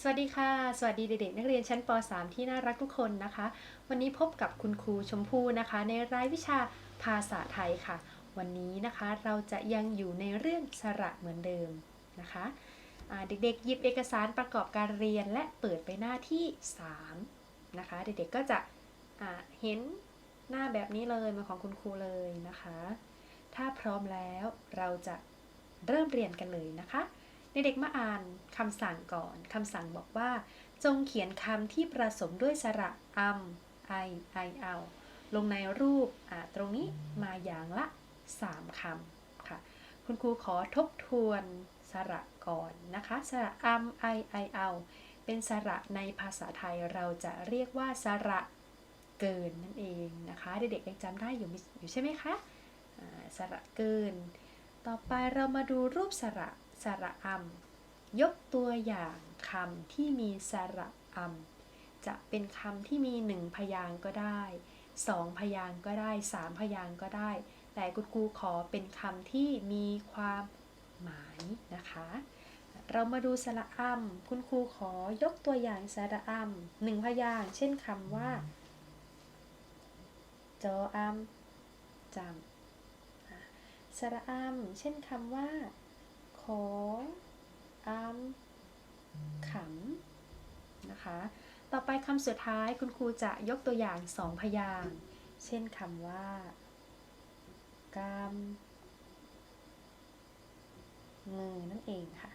สวัสดีค่ะ สวัสดีเด็กๆนักเรียนชั้นป .3 ที่น่ารักทุกคนนะคะ วันนี้พบกับคุณครูชมพู่นะคะ ในรายวิชาภาษาไทยค่ะ วันนี้นะคะเราจะยังอยู่ในเรื่องสระเหมือนเดิมนะคะเด็กๆหยิบเอกสารประกอบการเรียนและเปิดไปหน้าที่ 3 นะคะ เด็กๆก็จะเห็นหน้าแบบนี้เลยเหมาของคุณครูเลยนะคะ ถ้าพร้อมแล้วเราจะเริ่มเรียนกันเลยนะคะ เด็กๆมาอ่านคำสั่งก่อนคำสั่งบอกว่า จงเขียนคำที่ผสมด้วยสระอัมไอไอเอาลงในรูปตรงนี้มาอย่างละ 3คำค่ะ คุณครูขอทบทวนสระก่อนนะคะ สระอัมไอไอเอาเป็นสระในภาษาไทยเราจะเรียกว่าสระเกินนั่นเองนะคะ เด็กๆยังจำได้อยู่อยู่ใช่ไหมคะสระเกิน ต่อไปเรามาดูรูปสระ สระอัมยกตัวอย่างคำที่มีสระอัมจะเป็นคำที่มีหนึ่งพยางก็ได้สองพยางก็ได้สามพยางก็ได้ แต่คุณครูขอเป็นคำที่มีความหมายนะคะ เรามาดูสระอัมคุณครูขอยกตัวอย่างสระอัมหนึ่งพยางเช่นคำว่าจออัมจำสระอัมเช่นคำว่า ขออัมขำนะคะ ต่อไปคำสุดท้ายคุณครูจะยกตัวอย่างสองพยางเช่นคำว่ากำมือนั่นเองค่ะ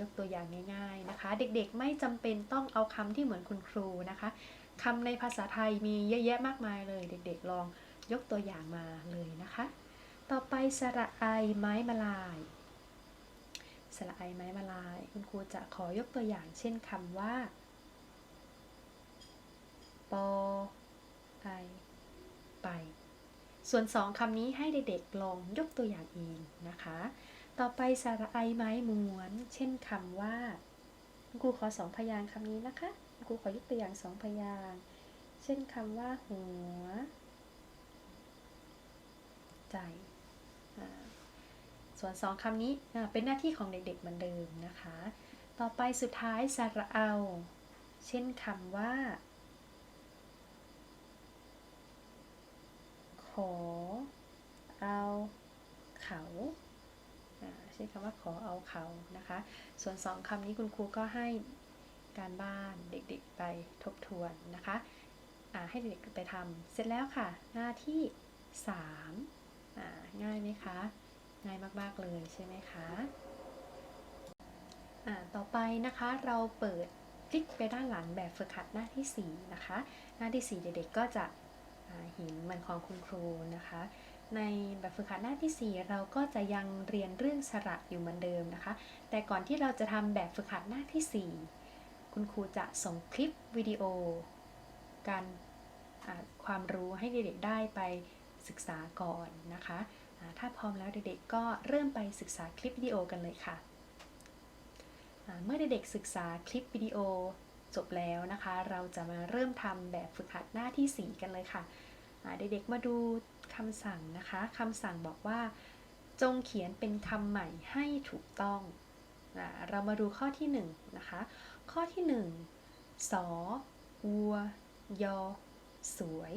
ยกตัวอย่างง่ายๆนะคะ เด็กๆไม่จำเป็นต้องเอาคำที่เหมือนคุณครูนะคะคำในภาษาไทยมีเยอะแยะมากมายเลย เด็กๆลองยกตัวอย่างมาเลยนะคะ ต่อไปสระไอไม้มาลาย สระไอไม้มาลาย คุณครูจะขอยกตัวอย่างเช่นคำว่า ปอไอไป ส่วนสองคำนี้ให้เด็กๆลองยกตัวอย่างเองนะคะ ต่อไปสระไอไม้ม้วน เช่นคำว่า คุณครูขอสองพยางคำนี้นะคะคุณครูขอยกตัวอย่างสองพยางเช่นคำว่าหัว ใจ ส่วนสองคำนี้เป็นหน้าที่ของเด็กๆเหมือนเดิมนะคะ ต่อไปสุดท้ายสระเอา เช่นคำว่า ขอ เอา เขาอ่าใช้คำว่าขอเอาเขานะคะ ส่วนสองคำนี้คุณครูก็ให้การบ้านเด็กๆไปทบทวนนะคะให้เด็กๆไปทำเสร็จแล้วค่ะ หน้าที่3ง่ายไหมคะ ง่ายมาก ๆ เลยใช่ไหมคะอ่าต่อไปนะคะเราเปิดคลิกไปด้านหลังแบบฝึกหัดหน้าที่ 4 นะคะ หน้าที่ 4 เด็กๆก็จะเห็นมันของคุณครูนะคะ ในแบบฝึกหัดหน้าที่ 4 เราก็จะยังเรียนเรื่องสระอยู่เหมือนเดิมนะคะ แต่ก่อนที่เราจะทำแบบฝึกหัดหน้าที่ 4 คุณครูจะส่งคลิปวิดีโอ การความรู้ให้เด็กๆได้ไปศึกษาก่อนนะคะ ถ้าพร้อมแล้วเด็กๆก็เริ่มไปศึกษาคลิปวิดีโอกันเลยค่ะ เมื่อเด็กๆศึกษาคลิปวิดีโอจบแล้วนะคะ เราจะมาเริ่มทำแบบฝึกหัดหน้าที่ 4 กันเลยค่ะเด็กๆมาดูคำสั่งนะคะคำสั่งบอกว่า จงเขียนเป็นคำใหม่ให้ถูกต้อง เรามาดูข้อที่1นะคะ ข้อที่1สอวัวยอ สวย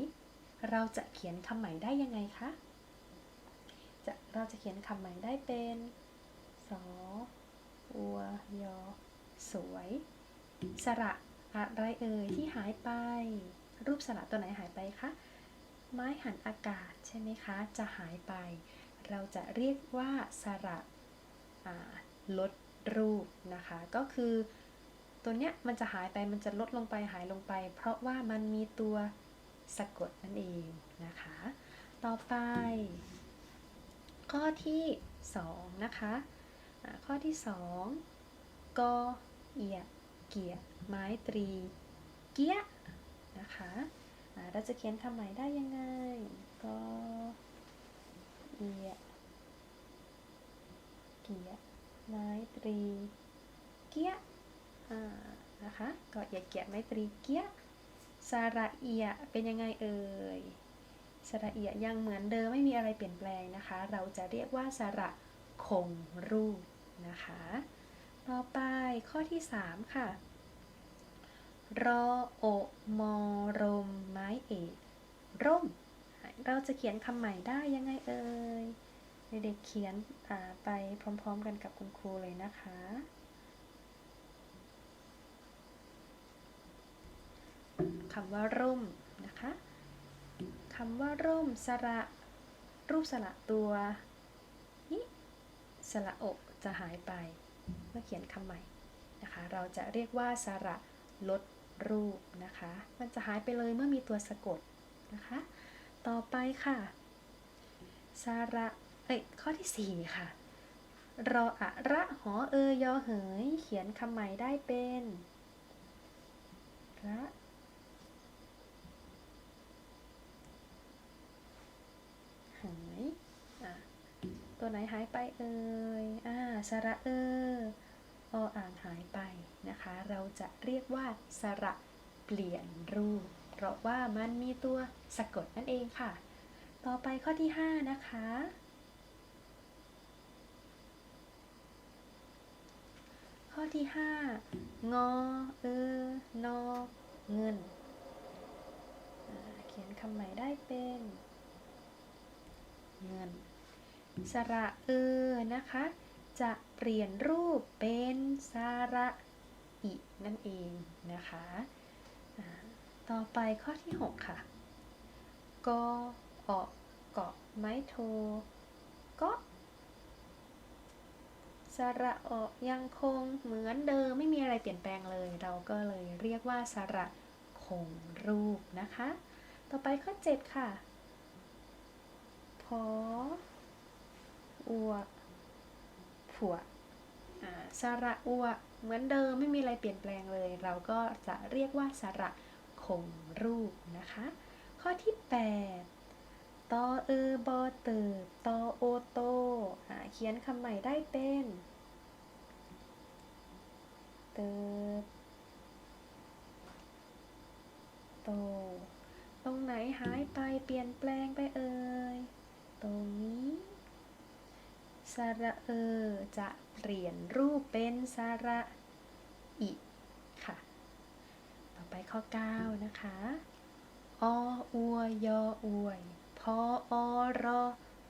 เราจะเขียนคำใหม่ได้ยังไงคะ จะเราจะเขียนคำใหม่ได้เป็นสอวัวยอสวย สระอะไรเอ่ยที่หายไป รูปสระตัวไหนหายไปคะไม้หันอากาศใช่ไหมคะ จะหายไป เราจะเรียกว่าสระอ่าลดรูปนะคะ ก็คือ ตัวเนี้ยมันจะหายไปมันจะลดลงไปหายลงไป เพราะว่ามันมีตัวสะกดนั่นเองนะคะ ต่อไป ข้อที่ 2 นะคะข้อที่ 2 กอเอียเกียไม้ตรี เกียนะคะเราจะเขียนคำใหม่ได้ยังไง กอเอียเกียไม้ตรี เกียนะคะก็อย่าเกียไม้ตรีเกียสระเอียเป็นยังไงเอ่ย สระเอียยังเหมือนเดิมไม่มีอะไรเปลี่ยนแปลงนะคะ เราจะเรียกว่าสระคงรูปนะคะ ต่อไปข้อที่ 3 ค่ะ รอโอมอรมไม้เอกร่ม เราจะเขียนคำใหม่ได้ยังไงเอ่ยเด็กๆเขียนไปพร้อมๆกันกับคุณครูเลยนะคะ คำว่าร่ม คำว่าร่มสระ รูปสระตัวนี้สระอกจะหายไป เมื่อเขียนคำใหม่นะคะ เราจะเรียกว่าสระลดรูปนะคะ มันจะหายไปเลยเมื่อมีตัวสะกดนะคะ ต่อไปค่ะสระเอ้ยข้อที่ 4 ค่ะ รออะระหอเอยอเหยเขียนคำใหม่ได้เป็น ระเหยอะ ตัวไหนหายไปเอ่ยอ่าสระเออออ่างหายไปนะคะ เราจะเรียกว่าสระเปลี่ยนรูป เพราะว่ามันมีตัวสะกดนั่นเองค่ะ ต่อไปข้อที่ 5 นะคะ ข้อที่ 5 งอ เออนอเงิน เขียนคำใหม่ได้เป็น เงิน สระเออนะคะ จะเปลี่ยนรูปเป็นสระอินั่นเองนะคะต่อไปข้อที่ 6 ค่ะกอออกเกาะไม้โทกาะสระออกยังคงเหมือนเดิมไม่มีอะไรเปลี่ยนแปลงเลย เราก็เลยเรียกว่าสระคงรูปนะคะ ต่อไปข้อ 7 ค่ะพอ อัวผัวอ่าสระอัวเหมือนเดิมไม่มีอะไรเปลี่ยนแปลงเลย เราก็จะเรียกว่าสระคงรูปนะคะ ข้อที่ 8ตอเออบอเติบตอโอโตเขียนคำใหม่ได้เป็นเติบโต ตรงไหนหายไปเปลี่ยนแปลงไปเอ่ยตรงนี้ สระเออจะเปลี่ยนรูปเป็นสระอิค่ะ ต่อไปข้อ 9 นะคะออวยยออวยพออรอ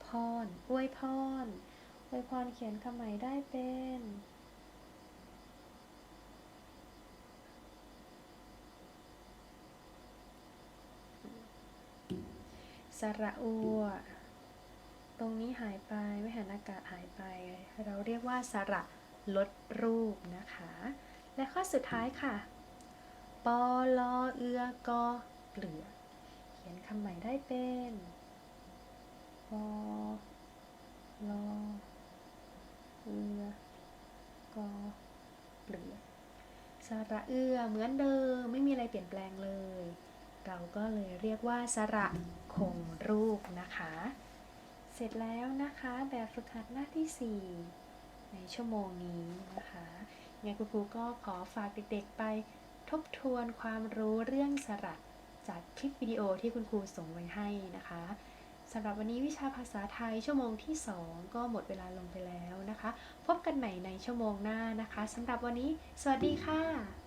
พรอวยพรอวยพรเขียนคำใหม่ได้เป็นสระอัว ตรงนี้หายไปไม่หันอากาศหายไป เราเรียกว่าสระลดรูปนะคะ และข้อสุดท้ายค่ะ ปอลอเอือกอเกลือ เขียนคำใหม่ได้เป็นปอลอเอือกอเกลือสระเอือเหมือนเดิมไม่มีอะไรเปลี่ยนแปลงเลย เราก็เลยเรียกว่าสระคงรูปนะคะ เสร็จแล้วนะคะแบบฝึกหัดหน้าที่ 4 ในชั่วโมงนี้นะคะยังไงคุณครูก็ขอฝากเด็กๆไปทบทวนความรู้เรื่องสระจากคลิปวิดีโอที่คุณครูส่งไว้ให้นะคะสำหรับวันนี้วิชาภาษาไทยชั่วโมงที่ 2 ก็หมดเวลาลงไปแล้วนะคะ พบกันใหม่ในชั่วโมงหน้านะคะสำหรับวันนี้ สวัสดีค่ะ